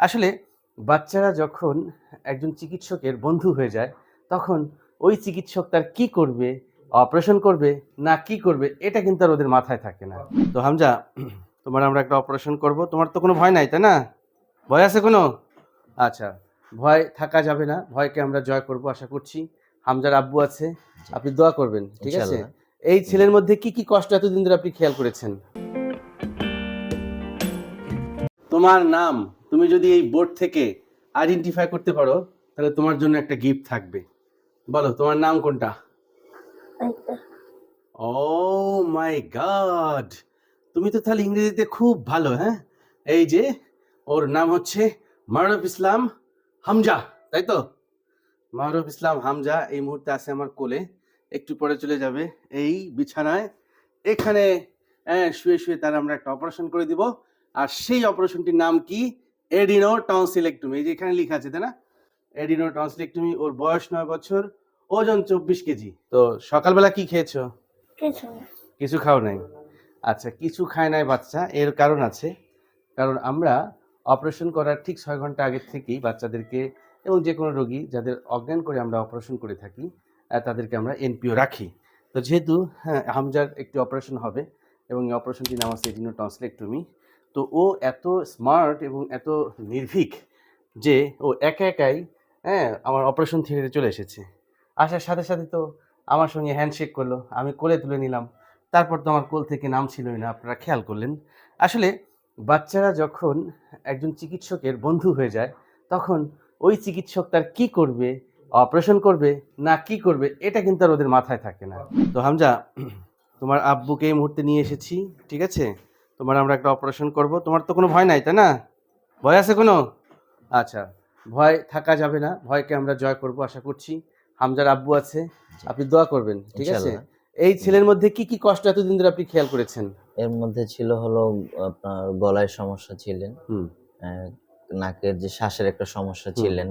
আসলে বাচ্চারা যখন একজন চিকিৎসকের বন্ধু হয়ে যায় তখন ওই চিকিৎসক তার কি করবে অপারেশন করবে না কি করবে এটা কিন্তু আর ওদের মাথায় থাকে না। তো হামজা তোমার আমরা একটা অপারেশন করব। তোমার তো কোনো ভয় নাই তাই না? ভয় আছে কোনো? আচ্ছা ভয় থাকা যাবে না। ভয়কে আমরা জয় করব আশা করছি। হামজার আব্বু আছে আপনি দোয়া করবেন ঠিক আছে? এই ছেলের মধ্যে কি কি কষ্ট এতদিন ধরে আপনি খেয়াল করেছেন? তোমার নাম? তুমি যদি এই বোর্ড থেকে আইডেন্টিফাই করতে পারো তাহলে তোমার জন্য একটা গিফট থাকবে। বলো তোমার নাম কোনটা? ও মাই গড তুমি তো তাহলে ইংরেজিতে খুব ভালো হ্যাঁ? এই যে ওর নাম হচ্ছে মারুফ ইসলাম হামজা তাই তো? মারুফ ইসলাম হামজা এই মুহূর্তে আছে আমার কোলে। একটু পরে চলে যাবে এই বিছানায়। এখানে শুয়ে শুয়ে তার আমরা একটা অপারেশন করে দিব। আর সেই অপারেশনটির নাম কি? এডিনো টনসিলেক্টমি এই যে এখানে লেখা আছে তাই না? এডিনো টনসিলেক্টমি ওর বয়স নয় বছর ওজন চব্বিশ কেজি। তো সকালবেলা কি খেয়েছো? কিছু খাও নাই? আচ্ছা কিছু খায় নাই বাচ্চা এর কারণ আছে। কারণ আমরা অপারেশন করার ঠিক ছয় ঘণ্টা আগের থেকেই বাচ্চাদেরকে এবং যে কোনো রোগী যাদের অজ্ঞান করে আমরা অপারেশন করে থাকি তাদেরকে আমরা এনপিও রাখি। তো যেহেতু হ্যাঁ হামজার একটি অপারেশন হবে এবং এই অপারেশনটির নাম আছে এডিনো টনসিলেক্টমি তো ও এত স্মার্ট এবং এত নির্ভীক যে ও একা একাই হ্যাঁ আমার অপারেশন থিয়েটারে চলে এসেছে। আসার সাথে সাথে তো আমার সঙ্গে হ্যান্ডশেক করল, আমি কোলে তুলে নিলাম। তারপর তো আমার কোল থেকে নাম ছিলই না, আপনারা খেয়াল করলেন। আসলে বাচ্চারা যখন একজন চিকিৎসকের বন্ধু হয়ে যায়, তখন ওই চিকিৎসক তার কি করবে অপারেশন করবে, না কি করবে, এটা কিন্তু আর ওদের মাথায় থাকে না। তো হামজা, তোমার আব্বুকে এই মুহূর্তে নিয়ে এসেছি, ঠিক আছে? তোমার আমরা একটা অপারেশন করব। তোমার তো কোনো ভয় নাই তাই না? ভয় আছে কোনো? আচ্ছা ভয় থাকা যাবে না। ভয়কে আমরা জয় করব আশা করছি। হামজার আব্বু আছে আপনি দোয়া করবেন ঠিক আছে? এই ছেলের মধ্যে কি কি কষ্ট এতদিন ধরে আপনি খেয়াল করেছেন? এর মধ্যে ছিল হলো আপনার গলায় সমস্যা ছিলেন নাকের যে শ্বাসের একটা সমস্যা ছিলেন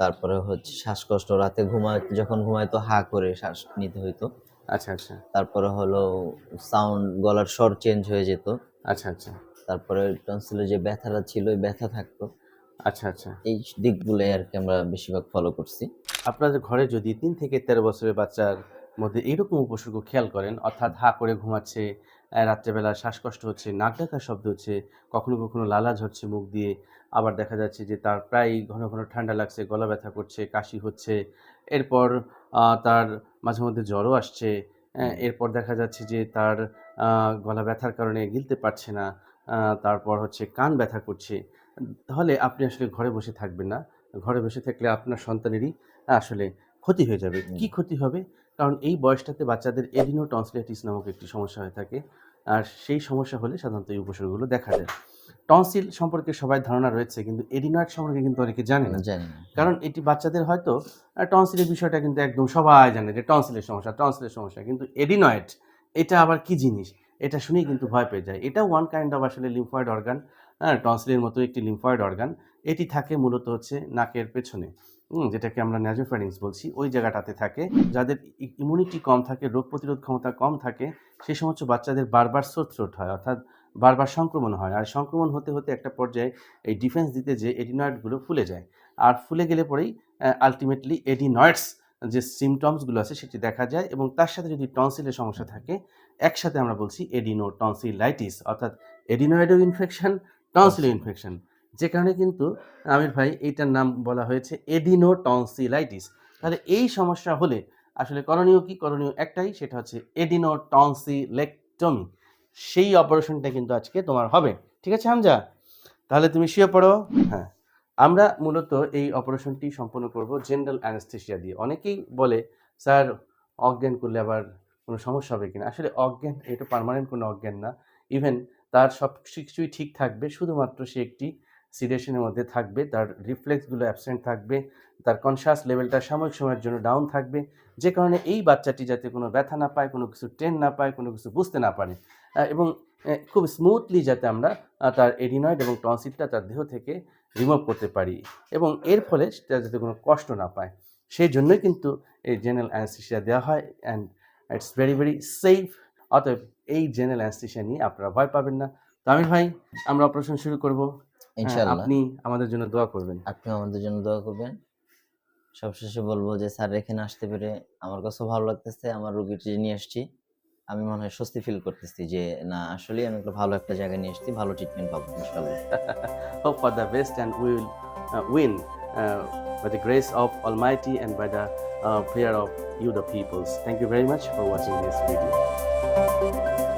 তারপরে হচ্ছে শ্বাসকষ্ট রাতে ঘুমায় যখন ঘুমায় তো হা করে শ্বাস নিতে হইতো। আচ্ছা আচ্ছা। তারপরে হলো সাউন্ড গলার স্বর চেঞ্জ হয়ে যেত। আচ্ছা আচ্ছা। তারপরে টনসিলের যে ব্যথাটা ছিল ওই ব্যথা থাকতো। আচ্ছা আচ্ছা। এই দিকগুলোই আর কি আমরা বেশিরভাগ ফলো করছি। আপনাদের ঘরে যদি তিন থেকে তেরো বছরের বাচ্চার মধ্যে এরকম উপসর্গ খেয়াল করেন অর্থাৎ হা করে ঘুমাচ্ছে রাত্রেবেলা শ্বাসকষ্ট হচ্ছে নাক ডাকার শব্দ হচ্ছে কখনো কখনো লালা ঝরছে মুখ দিয়ে আবার দেখা যাচ্ছে যে তার প্রায় ঘন ঘন ঠান্ডা লাগছে গলা ব্যথা করছে কাশি হচ্ছে এরপর তার মাঝে মধ্যে জ্বরও আসছে। এরপর দেখা যাচ্ছে যে তার গলা ব্যথার কারণে গিলতে পারছে না। তারপর হচ্ছে কান ব্যথা করছে। তাহলে আপনি আসলে ঘরে বসে থাকবেন না। ঘরে বসে থাকলে আপনার সন্তানেরই আসলে ক্ষতি হয়ে যাবে। কি ক্ষতি হবে? কারণ এই বয়সটাতে বাচ্চাদের এডিনো টনসিলাইটিস নামক একটি সমস্যা হয়ে থাকে। আর সেই সমস্যা হলে সাধারণত এই উপসর্গগুলো দেখা যায়। টনসিল সম্পর্কে সবাই ধারণা রয়েছে কিন্তু এডিনয়েড সম্পর্কে কিন্তু অনেকে জানে না। জানি না। কারণ এটি বাচ্চাদের হয়তো টনসিলের বিষয়টা কিন্তু একদম সবাই জানে যে টনসিলের সমস্যা টনসিলের সমস্যা। কিন্তু এডিনয়েড এটা আবার কি জিনিস? এটা শুনেই কিন্তু ভয় পেয়ে যায়। এটা ওয়ান কাইন্ড অফ আসলে লিম্ফয়েড অর্গান হ্যাঁ টনসিলের মতো একটি লিম্ফয়েড অর্গান এটি থাকে মূলত হচ্ছে নাকের পেছনে যেটাকে আমরা ন্যাজোফ্যারিংস বলছি। ওই জায়গাটাতে থাকে যাদের ইমিউনিটি কম থাকে রোগ প্রতিরোধ ক্ষমতা কম থাকে সেই সমস্ত বাচ্চাদের বারবার সোর থ্রোট হয়। অর্থাৎ বারবার সংক্রমণ হয়। আর সংক্রমণ হতে হতে একটা পর্যায়ে এই ডিফেন্স দিতে যে এডিনয়েডগুলো ফুলে যায়। আর ফুলে গেলে পরেই আলটিমেটলি এডিনয়েডস যে সিমটমসগুলো আছে সেটি দেখা যায় এবং তার সাথে যদি টনসিলের সমস্যা থাকে একসাথে আমরা বলছি এডিনো টনসিলাইটিস অর্থাৎ এডিনয়েডো ইনফেকশন টনসিল ইনফেকশন যে কারণে কিন্তু আমির ভাই এইটার নাম বলা হয়েছে এডিনো টনসিলাইটিস তাহলে এই সমস্যা হলে আসলে করণীয় কি? করণীয় একটাই সেটা হচ্ছে এডিনো টনসিলেক্টমি সেই অপারেশনটা কিন্তু আজকে তোমার হবে। ঠিক আছে, হামজা? তাহলে তুমি শুয়ে পড়ো? হ্যাঁ। আমরা মূলত এই অপারেশনটি সম্পন্ন করব জেনারেল অ্যানেস্থেশিয়া দিয়ে। অনেকেই বলে, স্যার, অজ্ঞান করলে আবার কোনো সমস্যা হবে কিনা? আসলে অজ্ঞান, এটা পারমানেন্ট কোনো অজ্ঞান না। ইভেন তার সব কিছুই ঠিক থাকবে, শুধুমাত্র সে একটি সিডেশনের মধ্যে থাকবে, তার রিফ্লেক্সগুলো অ্যাবসেন্ট থাকবে, তার কনসাস লেভেলটা সাময়িক সময়ের জন্য ডাউন থাকবে। যে কারণে এই বাচ্চাটি যাতে কোনো ব্যথা না পায়, কোনো কিছু ট্রেন না পায়, কোনো কিছু বুঝতে না পারে এবং খুব স্মুথলি যাতে আমরা তার এডিনয়েড এবং টনসিলটা তার দেহ থেকে রিমুভ করতে পারি এবং এর ফলে সেটা যাতে কোনো কষ্ট না পায়। সেই জন্যই কিন্তু এই জেনারেল অ্যানেস্থেশিয়া দেওয়া হয় and it's very very safe অতএব এই জেনারেল অ্যানেস্থেশিয়া নিয়ে আপনারা ভয় পাবেন না। তো আমির ভাই, আমরা অপারেশন শুরু করব। ইনশাল্লাহ আপনি আমাদের জন্য দোয়া করবেন আপনি আমাদের জন্য দোয়া করবেন সবশেষে বলব যে স্যার এখানে আসতে পেরে আমার কাছেও ভালো লাগতেছে আমার রুগীটি নিয়ে আসছি আমি মনে হয় স্বস্তি ফিল করতেছি যে না আসলে আমি একটা ভালো একটা জায়গায় নিয়ে আসছি ভালো ট্রিটমেন্ট পাবো for the best and we will uh, win uh, by the grace of Almighty and by the uh, prayer of you, the peoples. Thank you very much for watching this video.